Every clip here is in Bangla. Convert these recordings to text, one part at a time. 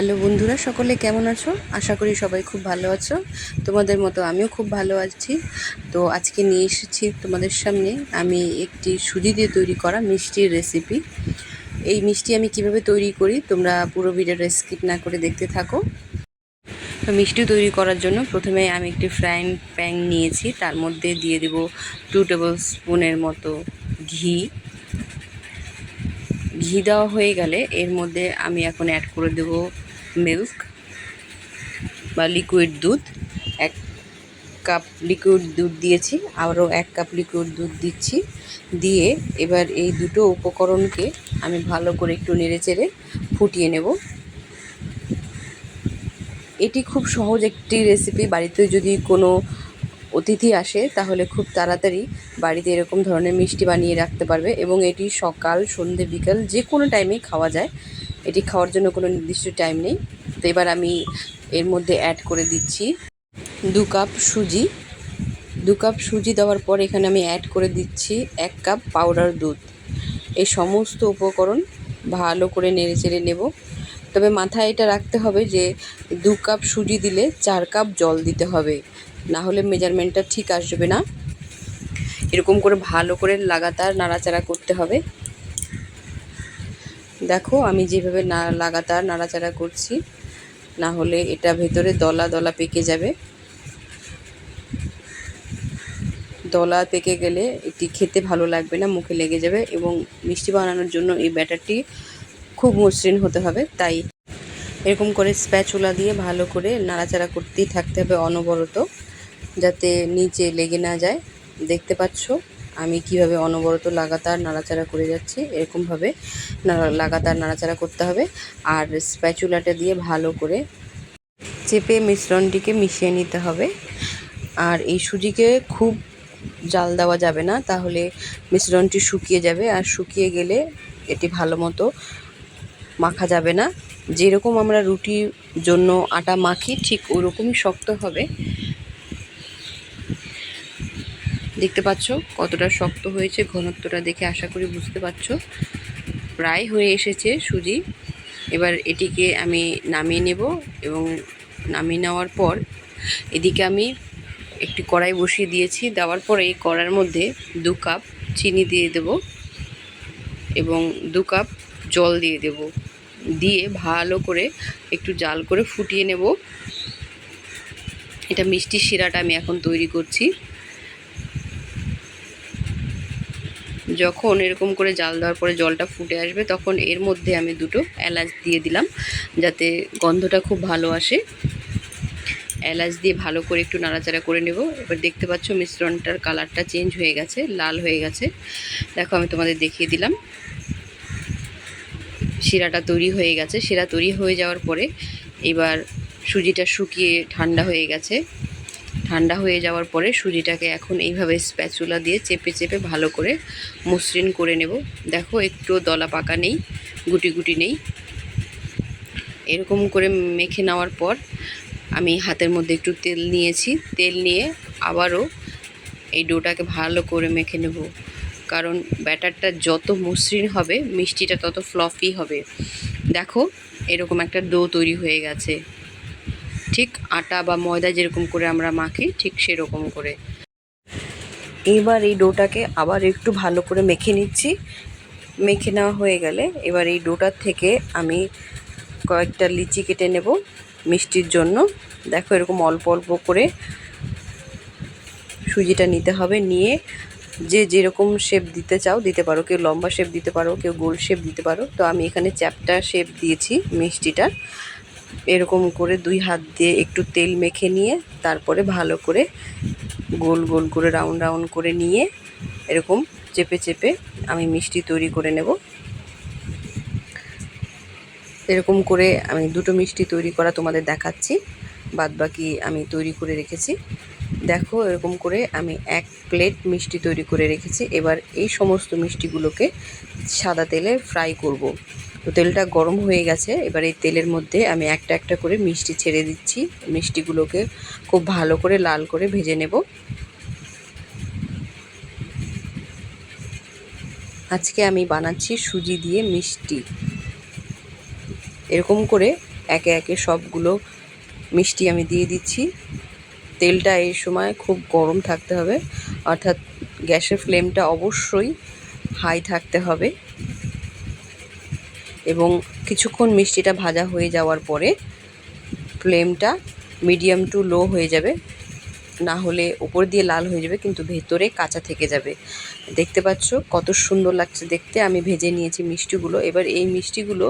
হ্যালো বন্ধুরা, সকলে কেমন আছো? আশা করি সবাই খুব ভালো আছো। তোমাদের মতো আমিও খুব ভালো আছি। তো আজকে নিয়ে এসেছি তোমাদের সামনে আমি একটি সুজি দিয়ে তৈরি করা মিষ্টির রেসিপি এই মিষ্টি আমি কীভাবে তৈরি করি, তোমরা পুরো ভিডিওটা স্কিপ না করে দেখতে থাকো। তো মিষ্টি তৈরি করার জন্য প্রথমে আমি একটি ফ্রাইং প্যান নিয়েছি। তার মধ্যে দিয়ে দেব টু টেবিল স্পুনের মতো ঘি। ঘি দেওয়া হয়ে গেলে এর মধ্যে আমি এখন অ্যাড করে দেব মিল্ক বা লিকুইড দুধ। এক কাপ লিকুইড দুধ দিয়েছি আবারও এক কাপ লিকুইড দুধ দিচ্ছি। দিয়ে এবার এই দুটো উপকরণকে আমি ভালো করে একটু নেড়ে চেড়ে ফুটিয়ে নেব। এটি খুব সহজ একটি রেসিপি বাড়িতে যদি কোনো অতিথি আসে তাহলে খুব তাড়াতাড়ি বাড়িতে এরকম ধরনের মিষ্টি বানিয়ে রাখতে পারবে এবং এটি সকাল, সন্ধে, বিকাল যে কোনো টাইমেই খাওয়া যায়। এটি খাওয়ার জন্য কোনো নির্দিষ্ট টাইম নেই। তো এবার আমি এর মধ্যে অ্যাড করে দিচ্ছি দু কাপ সুজি। দু কাপ সুজি দেওয়ার পর এখানে আমি অ্যাড করে দিচ্ছি এক কাপ পাউডার দুধ। এই সমস্ত উপকরণ ভালো করে নেড়ে চেড়ে নেব। তবে মাথায় এটা রাখতে হবে যে দু কাপ সুজি দিলে চার কাপ জল দিতে হবে। না হলে মেজারমেন্টটা ঠিক আসবে না। এরকম করে ভালো করে লাগাতার নাড়াচাড়া করতে হবে। দেখো, আমি যেভাবে না, লাগাতার নাড়াচাড়া করছি, না হলে এটা ভেতরে দলা দলা পেকে যাবে। দলা পেকে গেলে এটি খেতে ভালো লাগবে না, মুখে লেগে যাবে এবং মিষ্টি বানানোর জন্য এই ব্যাটারটি খুব মসৃণ হতে হবে, তাই এরকম করে স্প্যাচুলা দিয়ে ভালো করে নাড়াচাড়া করতেই থাকতে হবে অনবরত, যাতে নিচে লেগে না যায়। দেখতে পাচ্ছ? আমি কীভাবে অনবরত লাগাতার নাড়াচাড়া করে যাচ্ছি, এরকমভাবে লাগাতার নাড়াচাড়া করতে হবে। আর স্প্যাচুলাটা দিয়ে ভালো করে চেপে মিশ্রণটিকে মিশিয়ে নিতে হবে। আর এই সুজিকে খুব জাল দেওয়া যাবে না, তাহলে মিশ্রণটি শুকিয়ে যাবে। আর শুকিয়ে গেলে এটি ভালো মতো মাখা যাবে না। যেরকম আমরা রুটির জন্য আটা মাখি, ঠিক ওরকমই শক্ত হবে। দেখতে পাচ্ছ কতটা শক্ত হয়েছে, ঘনত্বটা দেখে আশা করি বুঝতে পারছ। প্রায় হয়ে এসেছে সুজি। এবার এটিকে আমি নামিয়ে নেব এবং নামিয়ে নেওয়ার পর এদিকে আমি একটি কড়াই বসিয়ে দিয়েছি। দেওয়ার পরে এই কড়ার মধ্যে দু কাপ চিনি দিয়ে দেব এবং দু কাপ জল দিয়ে দেব। দিয়ে ভালো করে একটু জাল করে ফুটিয়ে নেব। এটা মিষ্টি শিরাটা আমি এখন তৈরি করছি। যখন এরকম করে জাল দেওয়ার পরে জলটা ফুটে আসবে, তখন এর মধ্যে আমি দুটো এলাচ দিয়ে দিলাম, যাতে গন্ধটা খুব ভালো আসে। এলাচ দিয়ে ভালো করে একটু নাড়াচাড়া করে নেব। এবার দেখতে পাচ্ছ মিশ্রণটার কালারটা চেঞ্জ হয়ে গেছে, লাল হয়ে গেছে। দেখো আমি তোমাদের দেখিয়ে দিলাম। শিরাটা তৈরি হয়ে গেছে। শিরা তৈরি হয়ে যাওয়ার পরে এবার সুজিটা শুকিয়ে ঠান্ডা হয়ে গেছে। ঠান্ডা হয়ে যাওয়ার পরে সুজিটাকে এখন এইভাবে স্প্যাচুলা দিয়ে চেপে চেপে ভালো করে মসৃণ করে নেব। দেখো একটু দলা পাকা নেই, গুটি গুটি নেই। এরকম করে মেখে নেওয়ার পর আমি হাতের মধ্যে একটু তেল নিয়েছি। তেল নিয়ে আবারও এই ডোটাকে ভালো করে মেখে নেব। কারণ ব্যাটারটা যত মসৃণ হবে, মিষ্টিটা তত ফ্লফি হবে। দেখো, এরকম একটা ডো তৈরি হয়ে গেছে। ঠিক আটা বা ময়দা যেরকম করে আমরা মাখি, ঠিক সেরকম করে। এবার এই ডোটাকে আবার একটু ভালো করে মেখে নিচ্ছি। মেখে নেওয়া হয়ে গেলে এবার এই ডোটার থেকে আমি কয়েকটা লিচি কেটে নেব মিষ্টির জন্য। দেখো এরকম অল্প অল্প করে সুজিটা নিতে হবে, নিয়ে যে যেরকম শেপ দিতে চাও দিতে পারো। কেউ লম্বা শেপ দিতে পারো, কেউ গোল শেপ দিতে পারো। তো আমি এখানে চ্যাপটা শেপ দিয়েছি মিষ্টিটা এরকম করে দুই হাত দিয়ে একটু তেল মেখে নিয়ে তারপরে ভালো করে গোল গোল করে রাউন্ড রাউন্ড করে নিয়ে এরকম চেপে চেপে আমি মিষ্টি তৈরি করে নেব। এরকম করে আমি দুটো মিষ্টি তৈরি করা তোমাদের দেখাচ্ছি, বাদ বাকি আমি তৈরি করে রেখেছি। দেখো এরকম করে আমি এক প্লেট মিষ্টি তৈরি করে রেখেছি। এবার এই সমস্ত মিষ্টিগুলোকে সাদা তেলে ফ্রাই করব। তো তেলটা গরম হয়ে গেছে। এবার এই তেলের মধ্যে আমি একটা একটা করে মিষ্টি ছেড়ে দিচ্ছি। মিষ্টিগুলোকে খুব ভালো করে লাল করে ভেজে নেব। আজকে আমি বানাচ্ছি সুজি দিয়ে মিষ্টি। এরকম করে একে একে সবগুলো মিষ্টি আমি দিয়ে দিচ্ছি। তেলটা এই সময় খুব গরম থাকতে হবে। অর্থাৎ গ্যাসের ফ্লেমটা অবশ্যই হাই থাকতে হবে। এবং কিছুক্ষণ মিষ্টিটা ভাজা হয়ে যাওয়ার পরে ফ্লেমটা মিডিয়াম টু লো হয়ে যাবে। না হলে ওপর দিয়ে লাল হয়ে যাবে, কিন্তু ভেতরে কাঁচা থেকে যাবে। দেখতে পাচ্ছ কত সুন্দর লাগছে দেখতে। আমি ভেজে নিয়েছি মিষ্টিগুলো। এবার এই মিষ্টিগুলো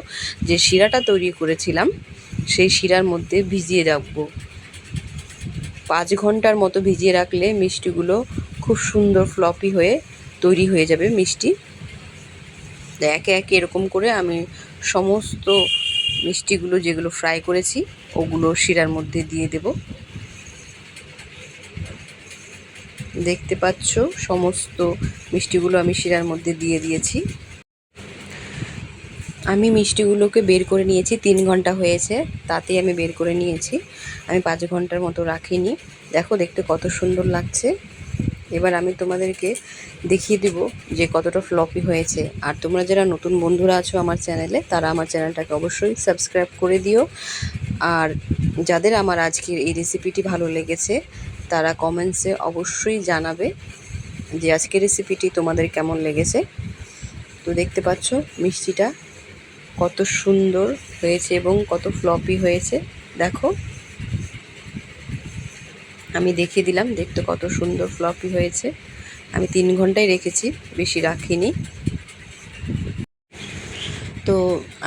যে শিরাটা তৈরি করেছিলাম, সেই শিরার মধ্যে ভিজিয়ে রাখব। পাঁচ ঘণ্টার মতো ভিজিয়ে রাখলে মিষ্টিগুলো খুব সুন্দর ফ্লপি হয়ে তৈরি হয়ে যাবে মিষ্টি। একে একে এরকম করে আমি সমস্ত মিষ্টিগুলো যেগুলো ফ্রাই করেছি, ওগুলো শিরার মধ্যে দিয়ে দেব। দেখতে পাচ্ছ, সমস্ত মিষ্টিগুলো আমি শিরার মধ্যে দিয়ে দিয়েছি। আমি মিষ্টিগুলোকে বের করে নিয়েছি, তিন ঘণ্টা হয়েছে, তাতেই আমি বের করে নিয়েছি। আমি পাঁচ ঘণ্টার মতো রাখিনি। দেখো, দেখতে কত সুন্দর লাগছে। এবার আমি তোমাদেরকে দেখিয়ে দেব যে কতটা ফ্লপি হয়েছে। আর তোমরা যারা নতুন বন্ধুরা আছো আমার চ্যানেলে, তারা আমার চ্যানেলটাকে অবশ্যই সাবস্ক্রাইব করে দিও। আর যাদের আমার আজকের এই রেসিপিটি ভালো লেগেছে, তারা কমেন্টসে অবশ্যই জানাবে যে আজকের রেসিপিটি তোমাদের কেমন লেগেছে। তো দেখতে পাচ্ছ মিষ্টিটা কত সুন্দর হয়েছে এবং কত ফ্লপি হয়েছে। দেখো। আমি দেখিয়ে দিলাম, দেখতে কত সুন্দর ফ্লপি হয়েছে। আমি তিন ঘন্টায় রেখেছি, বেশি রাখিনি। তো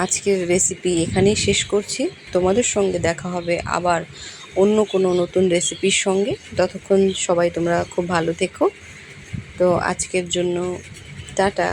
আজকের রেসিপি এখানেই শেষ করছি। তোমাদের সঙ্গে দেখা হবে আবার অন্য কোনো নতুন রেসিপির সঙ্গে। ততক্ষণ সবাই তোমরা খুব ভালো থেকো। তো আজকের জন্য টাটা।